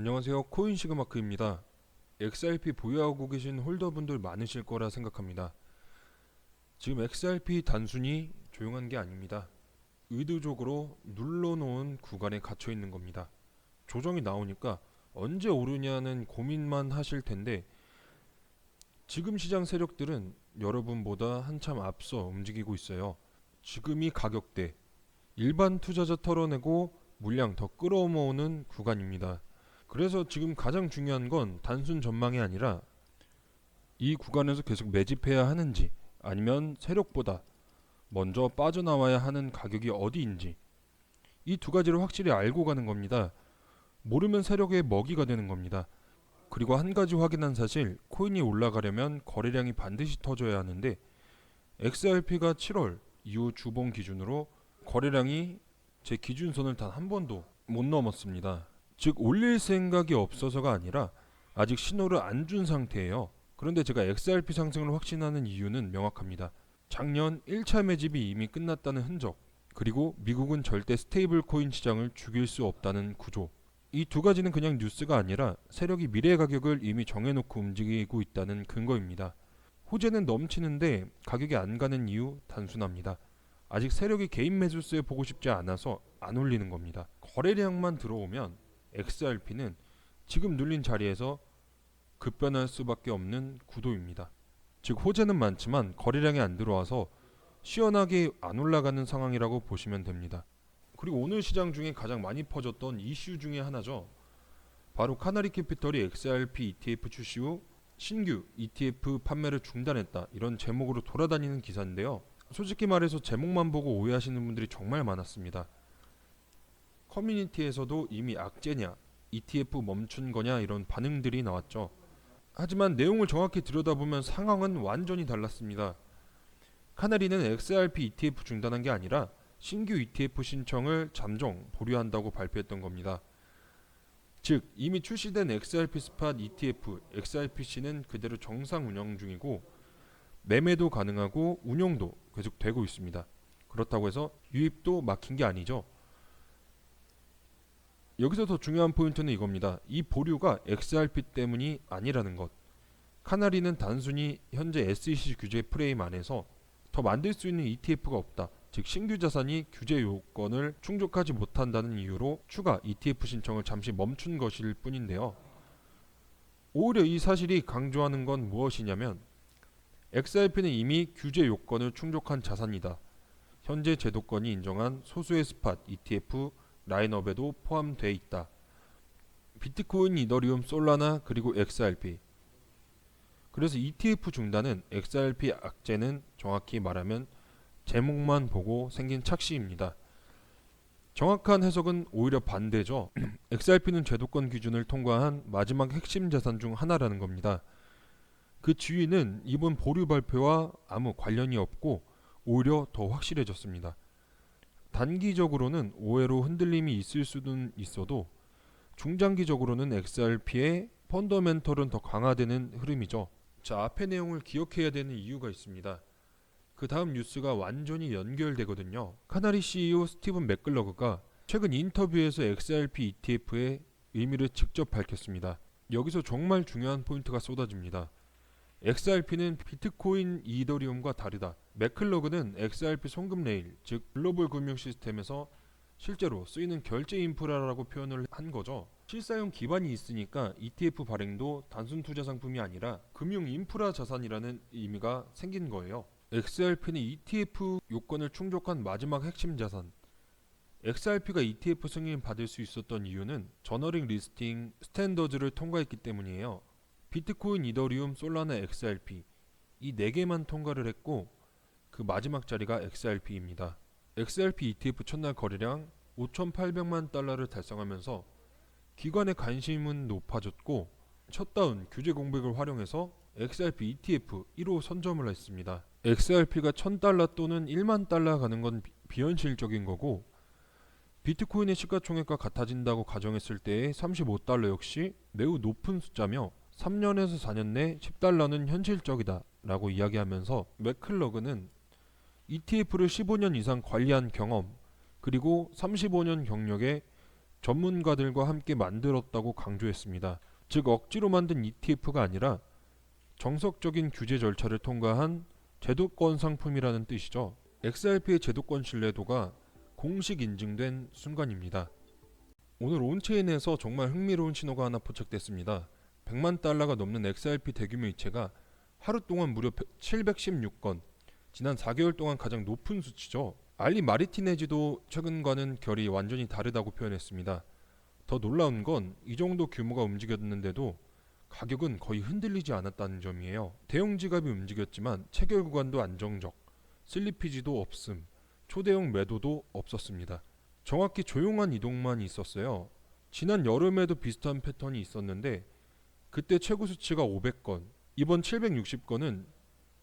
안녕하세요. 코인 시그마크입니다. XRP 보유하고 계신 홀더분들 많으실 거라 생각합니다. 지금 XRP 단순히 조용한 게 아닙니다. 의도적으로 눌러놓은 구간에 갇혀 있는 겁니다. 조정이 나오니까 언제 오르냐는 고민만 하실 텐데 지금 시장 세력들은 여러분보다 한참 앞서 움직이고 있어요. 지금이 가격대 일반 투자자 털어내고 물량 더 끌어모으는 구간입니다. 그래서 지금 가장 중요한 건 단순 전망이 아니라 이 구간에서 계속 매집해야 하는지 아니면 세력보다 먼저 빠져나와야 하는 가격이 어디인지 이 두 가지를 확실히 알고 가는 겁니다. 모르면 세력의 먹이가 되는 겁니다. 그리고 한 가지 확인한 사실 코인이 올라가려면 거래량이 반드시 터져야 하는데 XRP가 7월 이후 주봉 기준으로 거래량이 제 기준선을 단 한 번도 못 넘었습니다. 즉 올릴 생각이 없어서가 아니라 아직 신호를 안 준 상태예요. 그런데 제가 XRP 상승을 확신하는 이유는 명확합니다. 작년 1차 매집이 이미 끝났다는 흔적, 그리고 미국은 절대 스테이블 코인 시장을 죽일 수 없다는 구조. 이 두 가지는 그냥 뉴스가 아니라 세력이 미래 가격을 이미 정해놓고 움직이고 있다는 근거입니다. 호재는 넘치는데 가격이 안 가는 이유 단순합니다. 아직 세력이 개인 매수세 보고 싶지 않아서 안 올리는 겁니다. 거래량만 들어오면 XRP는 지금 눌린 자리에서 급변할 수밖에 없는 구도입니다. 즉 호재는 많지만 거래량이 안 들어와서 시원하게 안 올라가는 상황이라고 보시면 됩니다. 그리고 오늘 시장 중에 가장 많이 퍼졌던 이슈 중에 하나죠. 바로 카나리 캐피털이 XRP ETF 출시 후 신규 ETF 판매를 중단했다 이런 제목으로 돌아다니는 기사인데요. 솔직히 말해서 제목만 보고 오해하시는 분들이 정말 많았습니다. 커뮤니티에서도 이미 악재냐, ETF 멈춘 거냐 이런 반응들이 나왔죠. 하지만 내용을 정확히 들여다보면 상황은 완전히 달랐습니다. 카나리는 XRP ETF 중단한 게 아니라 신규 ETF 신청을 잠정 보류한다고 발표했던 겁니다. 즉 이미 출시된 XRP 스팟 ETF XRPC는 그대로 정상 운영 중이고 매매도 가능하고 운용도 계속되고 있습니다. 그렇다고 해서 유입도 막힌 게 아니죠. 여기서 더 중요한 포인트는 이겁니다. 이 보류가 XRP 때문이 아니라는 것. 카나리는 단순히 현재 SEC 규제 프레임 안에서 더 만들 수 있는 ETF가 없다. 즉 신규 자산이 규제 요건을 충족하지 못한다는 이유로 추가 ETF 신청을 잠시 멈춘 것일 뿐인데요. 오히려 이 사실이 강조하는 건 무엇이냐면 XRP는 이미 규제 요건을 충족한 자산이다. 현재 제도권이 인정한 소수의 스팟 ETF 라인업에도 포함돼 있다. 비트코인, 이더리움, 솔라나 그리고 XRP. 그래서 ETF 중단은 XRP 악재는 정확히 말하면 제목만 보고 생긴 착시입니다. 정확한 해석은 오히려 반대죠. XRP는 제도권 기준을 통과한 마지막 핵심 자산 중 하나라는 겁니다. 그 지위는 이번 보류 발표와 아무 관련이 없고 오히려 더 확실해졌습니다. 단기적으로는 오해로 흔들림이 있을 수는 있어도 중장기적으로는 XRP의 펀더멘털은 더 강화되는 흐름이죠. 자, 앞의 내용을 기억해야 되는 이유가 있습니다. 그 다음 뉴스가 완전히 연결되거든요. 카나리 CEO 스티븐 맥글러그가 최근 인터뷰에서 XRP ETF의 의미를 직접 밝혔습니다. 여기서 정말 중요한 포인트가 쏟아집니다. XRP는 비트코인 이더리움과 다르다. 맥클러그는 XRP 송금 레일, 즉 글로벌 금융 시스템에서 실제로 쓰이는 결제 인프라라고 표현을 한 거죠. 실사용 기반이 있으니까 ETF 발행도 단순 투자 상품이 아니라 금융 인프라 자산이라는 의미가 생긴 거예요. XRP는 ETF 요건을 충족한 마지막 핵심 자산. XRP가 ETF 승인 받을 수 있었던 이유는 저너링 리스팅 스탠더드를 통과했기 때문이에요. 비트코인, 이더리움, 솔라나, XRP 이네 개만 통과를 했고 그 마지막 자리가 XRP입니다. XRP ETF 첫날 거래량 5,800만 달러를 달성하면서 기관의 관심은 높아졌고 첫 다운 규제 공백을 활용해서 XRP ETF 1호 선점을 했습니다. XRP가 1000달러 또는 1만 달러 가는 건 비- 비현실적인 거고 비트코인의 시가총액과 같아진다고 가정했을 때의 35달러 역시 매우 높은 숫자며 3년에서 4년 내 10달러는 현실적이다 라고 이야기하면서 맥클러그는 ETF를 15년 이상 관리한 경험 그리고 35년 경력의 전문가들과 함께 만들었다고 강조했습니다. 즉 억지로 만든 ETF가 아니라 정석적인 규제 절차를 통과한 제도권 상품이라는 뜻이죠. XRP의 제도권 신뢰도가 공식 인증된 순간입니다. 오늘 온체인에서 정말 흥미로운 신호가 하나 포착됐습니다. 100만 달러가 넘는 XRP 대규모 이체가 하루 동안 무려 716건, 지난 4개월 동안 가장 높은 수치죠. 알리 마리티네지도 최근과는 결이 완전히 다르다고 표현했습니다. 더 놀라운 건 이 정도 규모가 움직였는데도 가격은 거의 흔들리지 않았다는 점이에요. 대형 지갑이 움직였지만 체결 구간도 안정적, 슬리피지도 없음, 초대형 매도도 없었습니다. 정확히 조용한 이동만 있었어요. 지난 여름에도 비슷한 패턴이 있었는데 그때 최고 수치가 500건, 이번 760건은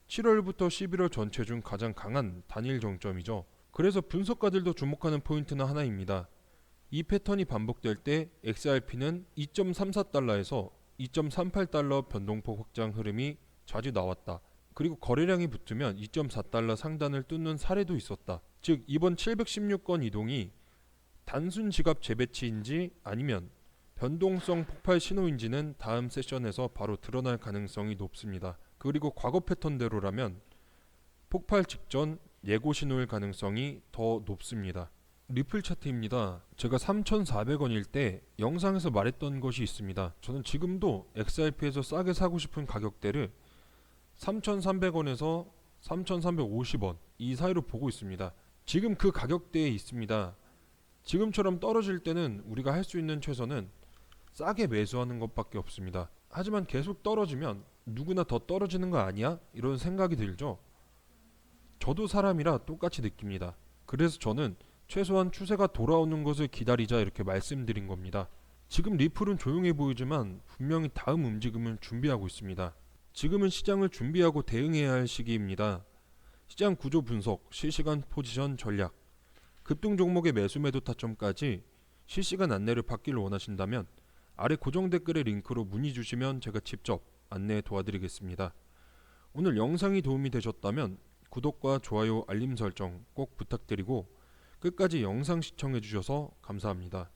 7월부터 11월 전체 중 가장 강한 단일 정점이죠. 그래서 분석가들도 주목하는 포인트는 하나입니다. 이 패턴이 반복될 때 XRP는 2.34달러에서 2.38달러 변동폭 확장 흐름이 자주 나왔다. 그리고 거래량이 붙으면 2.4달러 상단을 뚫는 사례도 있었다. 즉 이번 716건 이동이 단순 지갑 재배치인지 아니면 변동성 폭발 신호인지는 다음 세션에서 바로 드러날 가능성이 높습니다. 그리고 과거 패턴대로라면 폭발 직전 예고 신호일 가능성이 더 높습니다. 리플 차트입니다. 제가 3,400원일 때 영상에서 말했던 것이 있습니다. 저는 지금도 XRP에서 싸게 사고 싶은 가격대를 3,300원에서 3,350원 이 사이로 보고 있습니다. 지금 그 가격대에 있습니다. 지금처럼 떨어질 때는 우리가 할 수 있는 최선은 싸게 매수하는 것밖에 없습니다. 하지만 계속 떨어지면 누구나 더 떨어지는 거 아니야? 이런 생각이 들죠. 저도 사람이라 똑같이 느낍니다. 그래서 저는 최소한 추세가 돌아오는 것을 기다리자 이렇게 말씀드린 겁니다. 지금 리플은 조용해 보이지만 분명히 다음 움직임을 준비하고 있습니다. 지금은 시장을 준비하고 대응해야 할 시기입니다. 시장 구조 분석, 실시간 포지션 전략, 급등 종목의 매수 매도 타점까지 실시간 안내를 받기를 원하신다면 아래 고정 댓글의 링크로 문의 주시면 제가 직접 안내 도와드리겠습니다. 오늘 영상이 도움이 되셨다면 구독과 좋아요, 알림 설정 꼭 부탁드리고 끝까지 영상 시청해 주셔서 감사합니다.